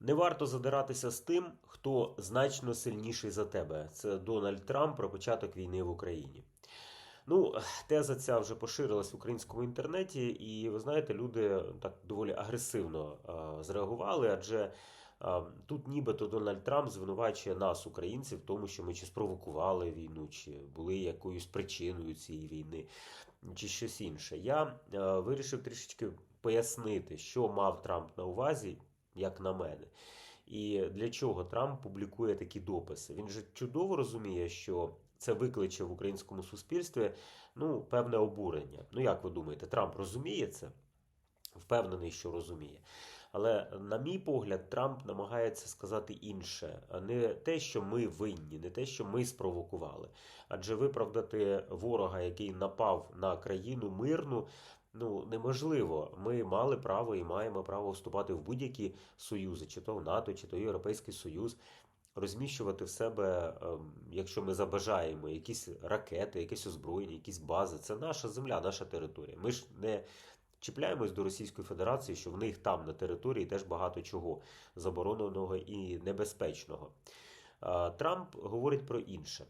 Не варто задиратися з тим, хто значно сильніший за тебе. Це Дональд Трамп про початок війни в Україні. Ну, теза ця вже поширилась в українському інтернеті, і ви знаєте, люди так доволі агресивно а, зреагували, адже а, тут нібито Дональд Трамп звинувачує нас, українців, в тому, що ми чи спровокували війну, чи були якоюсь причиною цієї війни, чи щось інше. Я а, вирішив трішечки пояснити, що мав Трамп на увазі, як на мене. І для чого Трамп публікує такі дописи? Він же чудово розуміє, що це викличе в українському суспільстві ну, певне обурення. Ну, як ви думаєте, Трамп розуміє це? Впевнений, що розуміє. Але, на мій погляд, Трамп намагається сказати інше, не те, що ми винні, не те, що ми спровокували. Адже виправдати ворога, який напав на країну мирну, ну неможливо. Ми мали право і маємо право вступати в будь-які союзи, чи то в НАТО, чи то Європейський Союз. Розміщувати в себе, ем, якщо ми забажаємо, якісь ракети, якесь озброєння, якісь бази. Це наша земля, наша територія. Ми ж не чіпляємось до Російської Федерації, що в них там на території теж багато чого забороненого і небезпечного. А, Трамп говорить про інше.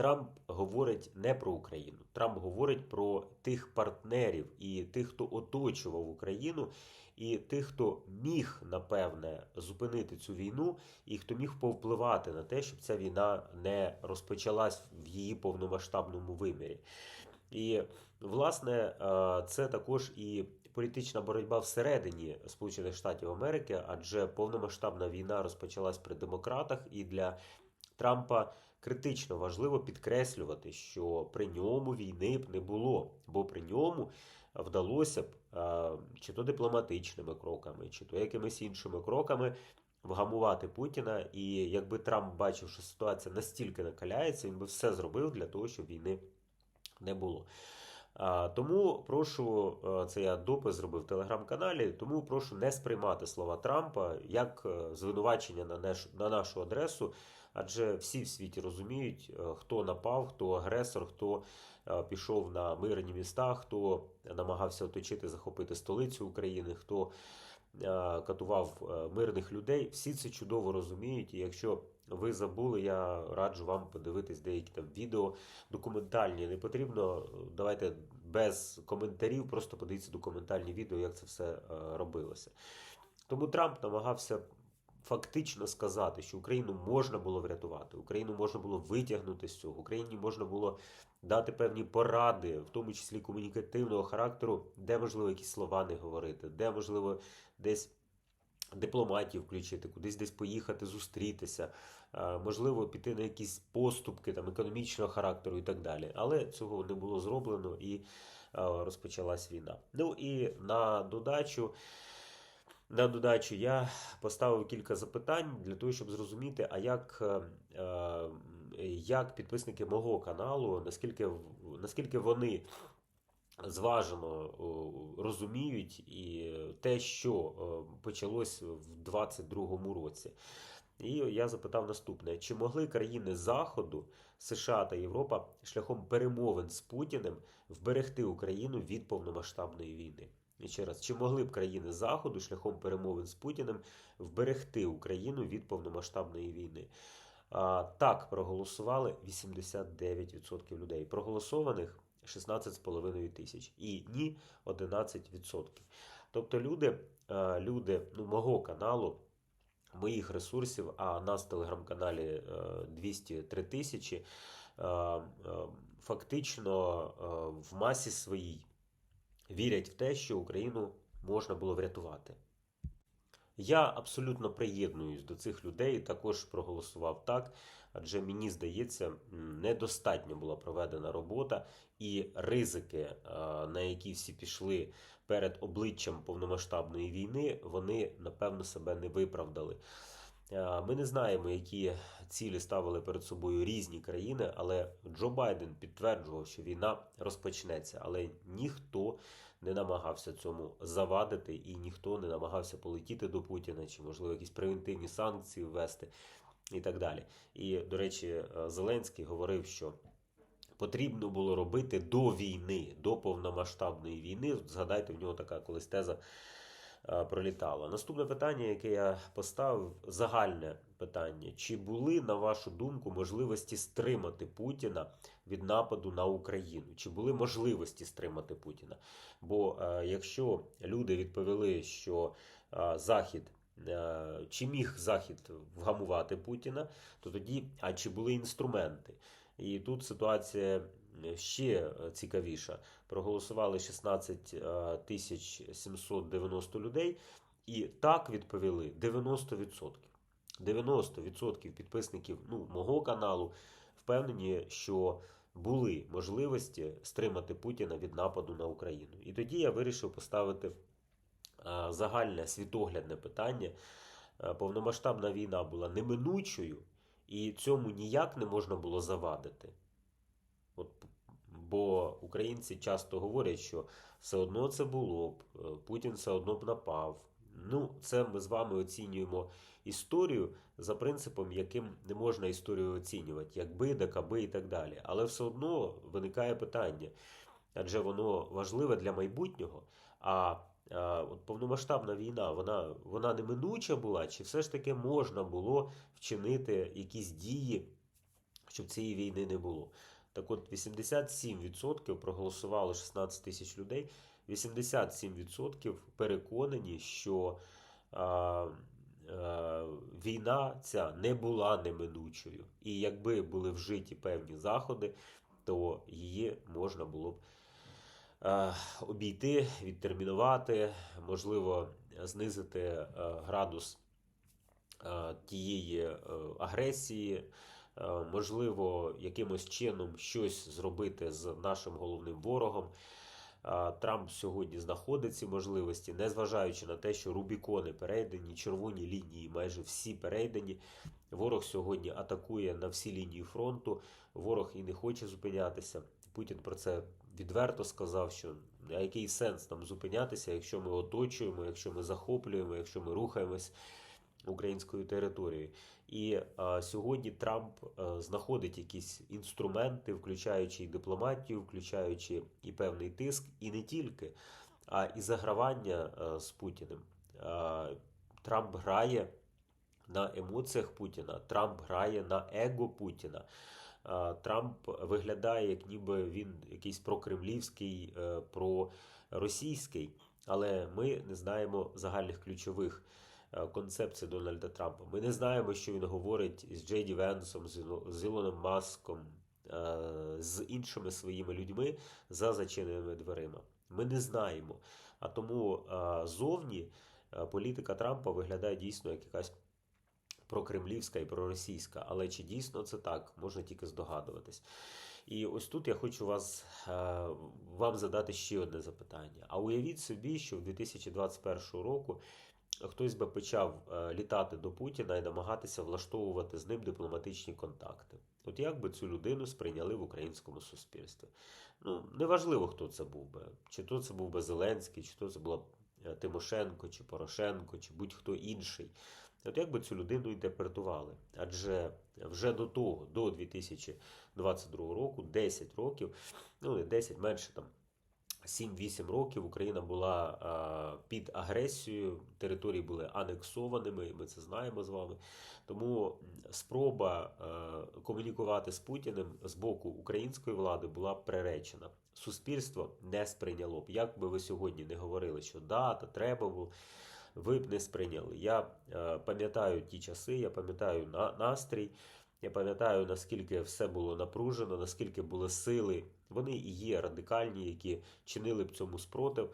Трамп говорить не про Україну. Трамп говорить про тих партнерів і тих, хто оточував Україну, і тих, хто міг, напевне, зупинити цю війну, і хто міг повпливати на те, щоб ця війна не розпочалась в її повномасштабному вимірі. І, власне, е, це також і політична боротьба всередині Сполучених Штатів Америки, адже повномасштабна війна розпочалась при демократах, і для Трампа критично важливо підкреслювати, що при ньому війни б не було, бо при ньому вдалося б чи то дипломатичними кроками, чи то якимись іншими кроками вгамувати Путіна. І якби Трамп бачив, що ситуація настільки накаляється, він би все зробив для того, щоб війни не було. Тому прошу, це я допис зробив в телеграм-каналі. Тому прошу не сприймати слова Трампа як е, звинувачення на нашу адресу, адже всі в світі розуміють, е, хто напав, хто агресор, хто е, пішов на мирні міста, хто намагався оточити, захопити столицю України, хто е, катував мирних людей. Всі це чудово розуміють. І якщо ви забули, я раджу вам подивитись деякі там відео документальні. Не потрібно, давайте без коментарів, просто подивіться документальні відео, як це все робилося. Тому Трамп намагався фактично сказати, що Україну можна було врятувати, Україну можна було витягнути з цього, Україні можна було дати певні поради, в тому числі комунікативного характеру, де можливо якісь слова не говорити, де можливо десь. Дипломатів включити, кудись десь поїхати, зустрітися, е, можливо, піти на якісь поступки там економічного характеру і так далі. Але цього не було зроблено і е, розпочалась війна. Ну і на додачу. На додачу я поставив кілька запитань для того, щоб зрозуміти, а як, е, е, як підписники мого каналу, наскільки, наскільки вони зважено розуміють і те, що о, почалось в 22-му році. І я запитав наступне: чи могли країни Заходу, США та Європа шляхом перемовин з Путіним вберегти Україну від повномасштабної війни? І ще раз, чи могли б країни Заходу шляхом перемовин з Путіним вберегти Україну від повномасштабної війни? А, так, проголосували 89% людей. Проголосованих 16,5 тисяч. І ні 11%. Тобто люди, е, люди ну, мого каналу, моїх ресурсів, а нас в телеграм-каналі е, 203 тисячі, е, е, фактично е, в масі своїй вірять в те, що Україну можна було врятувати. Я абсолютно приєднуюсь до цих людей, також проголосував так, адже мені здається, недостатньо була проведена робота, і ризики, е, на які всі пішли перед обличчям повномасштабної війни, вони напевно себе не виправдали. Е, Ми не знаємо, які цілі ставили перед собою різні країни, але Джо Байден підтверджував, що війна розпочнеться, але ніхто не намагався цьому завадити, і ніхто не намагався полетіти до Путіна, чи можливо якісь превентивні санкції ввести і так далі. І, до речі, е, Зеленський говорив, що потрібно було робити до війни, до повномасштабної війни. Згадайте, в нього така колись теза пролітало. Наступне питання, яке я поставив, загальне питання: чи були, на вашу думку, можливості стримати Путіна від нападу на Україну? Чи були можливості стримати Путіна? Бо е, якщо люди відповіли, що е, Захід. е, Чи міг Захід вгамувати Путіна, то тоді, а чи були інструменти? І тут ситуація ще цікавіша. Проголосували 16 е, тисяч 790 людей, і так відповіли 90%. 90% підписників ну, мого каналу впевнені, що були можливості стримати Путіна від нападу на Україну. І тоді я вирішив поставити е, загальне світоглядне питання. Е, Повномасштабна війна була неминучою, і цьому ніяк не можна було завадити. От, бо українці часто говорять, що все одно це було б, е, Путін все одно б напав. Ну, це ми з вами оцінюємо історію за принципом, яким не можна історію оцінювати, якби, дакаби і так далі. Але все одно виникає питання, адже воно важливе для майбутнього. А, а от повномасштабна війна, вона, вона неминуча була, чи все ж таки можна було вчинити якісь дії, щоб цієї війни не було? Так от 87% проголосувало 16 тисяч людей. 87% переконані, що а, а, війна ця не була неминучою. І якби були вжиті певні заходи, то її можна було б а, обійти, відтермінувати, можливо, знизити а, градус а, тієї а, агресії. Е, Можливо, якимось чином щось зробити з нашим головним ворогом. Трамп сьогодні знаходить ці можливості, незважаючи на те, що Рубікони перейдені, червоні лінії майже всі перейдені. Ворог сьогодні атакує на всі лінії фронту. Ворог і не хоче зупинятися. Путін про це відверто сказав, що а який сенс нам зупинятися, якщо ми оточуємо, якщо ми захоплюємо, якщо ми рухаємось українською територією. І а, сьогодні Трамп а, знаходить якісь інструменти, включаючи і дипломатію, включаючи і певний тиск, і не тільки, а і загравання а, з Путіним. А, Трамп грає на емоціях Путіна, Трамп грає на его Путіна. Трамп виглядає, як ніби він якийсь прокремлівський, е, проросійський, але ми не знаємо загальних ключових е, концепцій Дональда Трампа. Ми не знаємо, що він говорить з Джейді Венсом, з Ілоном Маском, е, з іншими своїми людьми за зачиненими дверима. Ми не знаємо. А тому е, зовні політика Трампа виглядає дійсно як якась прокремлівська і проросійська. Але чи дійсно це так, можна тільки здогадуватись. І ось тут я хочу вас, вам задати ще одне запитання. А уявіть собі, що в 2021 року хтось би почав е, літати до Путіна і намагатися влаштовувати з ним дипломатичні контакти. От як би цю людину сприйняли в українському суспільстві? Ну, неважливо, хто це був би. Чи то це був би Зеленський, чи то це була е, Тимошенко, чи Порошенко, чи будь-хто інший. От як би цю людину інтерпретували? Адже вже до того, до 2022 року, 10 років, ну не 10, менше там 7-8 років Україна була під агресією, території були анексованими, ми це знаємо з вами. Тому спроба е, комунікувати з Путіним з боку української влади була приречена. Суспільство не сприйняло б. Як би ви сьогодні не говорили, що да, та треба було, ви б не сприйняли. Я е, пам'ятаю ті часи, я пам'ятаю на, настрій. Я пам'ятаю, наскільки все було напружено, наскільки були сили. Вони і є радикальні, які чинили б цьому спротив.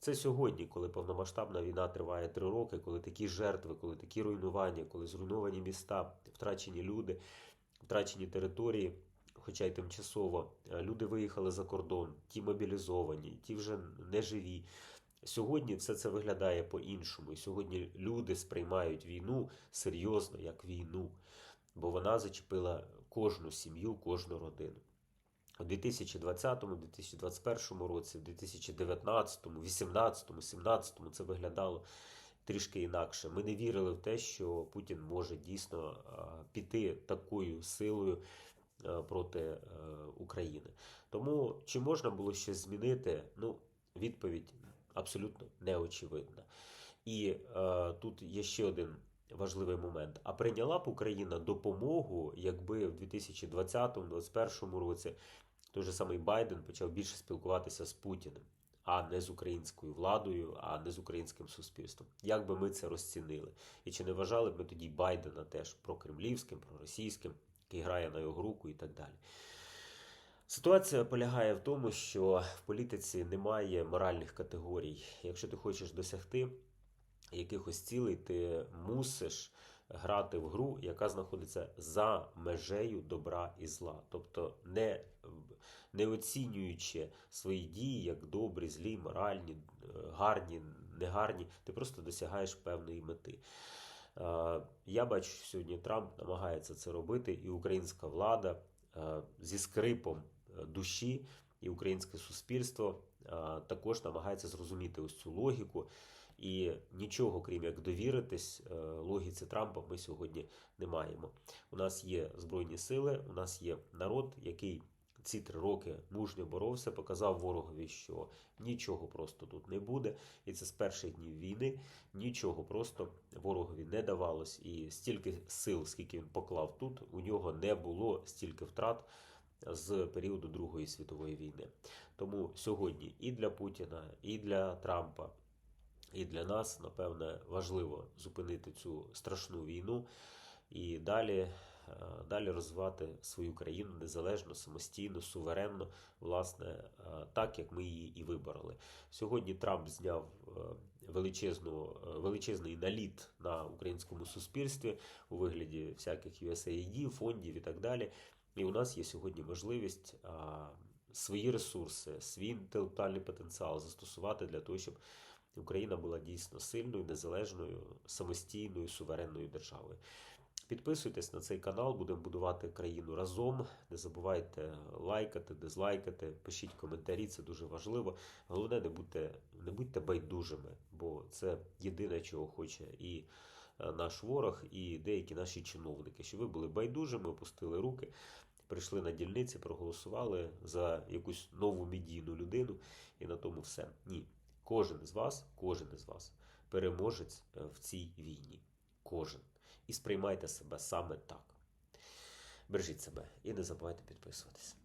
Це сьогодні, коли повномасштабна війна триває три роки, коли такі жертви, коли такі руйнування, коли зруйновані міста, втрачені люди, втрачені території, хоча й тимчасово. Е, Люди виїхали за кордон, ті мобілізовані, ті вже не живі. Сьогодні все це виглядає по-іншому. І сьогодні люди сприймають війну серйозно як війну бо вона зачепила кожну сім'ю, кожну родину. У 2020, 2021 році, в 2019, 2018, 2017 це виглядало трішки інакше. Ми не вірили в те, що Путін може дійсно піти такою силою проти е, України. Тому чи можна було щось змінити? Ну, відповідь абсолютно неочевидна. І е, тут є ще один важливий момент. А прийняла б Україна допомогу, якби в 2020-2021 році той же самий Байден почав більше спілкуватися з Путіним, а не з українською владою, а не з українським суспільством. Як би ми це розцінили? І чи не вважали б ми тоді Байдена теж прокремлівським, проросійським, який грає на його руку і так далі? Ситуація полягає в тому, що в політиці немає моральних категорій. Якщо ти хочеш досягти якихось цілей, ти мусиш грати в гру, яка знаходиться за межею добра і зла. Тобто не, не оцінюючи свої дії як добрі, злі, моральні, гарні, негарні, ти просто досягаєш певної мети. Е, Я бачу, що сьогодні Трамп намагається це робити, і українська влада е, зі скрипом е, душі, і українське суспільство також намагається зрозуміти ось цю логіку. І нічого, крім як довіритись е, логіці Трампа, ми сьогодні не маємо. У нас є збройні сили, у нас є народ, який ці три роки мужньо боровся, показав ворогові, що нічого просто тут не буде. І це з перших днів війни нічого просто ворогові не давалось. І стільки сил, скільки він поклав тут, у нього не було стільки втрат з періоду Другої світової війни. Тому сьогодні і для Путіна, і для Трампа. І для нас, напевне, важливо зупинити цю страшну війну і далі, е, далі розвивати свою країну незалежно, самостійно, суверенно, власне, е, так як ми її і вибороли. Сьогодні Трамп зняв е, величезну, величезний наліт на українському суспільстві у вигляді всяких USAID, фондів і так далі. І у нас є сьогодні можливість свої ресурси, свій інтелектуальний потенціал застосувати для того, щоб Україна була дійсно сильною, незалежною, самостійною, суверенною державою. Підписуйтесь на цей канал, будемо будувати країну разом. Не забувайте лайкати, дизлайкати, пишіть коментарі, це дуже важливо. Головне, не будьте, не будьте байдужими, бо це єдине, чого хоче і е, наш ворог, і деякі наші чиновники. Щоб ви були байдужими, опустили руки, прийшли на дільниці, проголосували за якусь нову медійну людину, і на тому все. Ні. Кожен з вас, кожен із вас переможець е, в цій війні. Кожен. І сприймайте себе саме так. Бережіть себе і не забувайте підписуватися.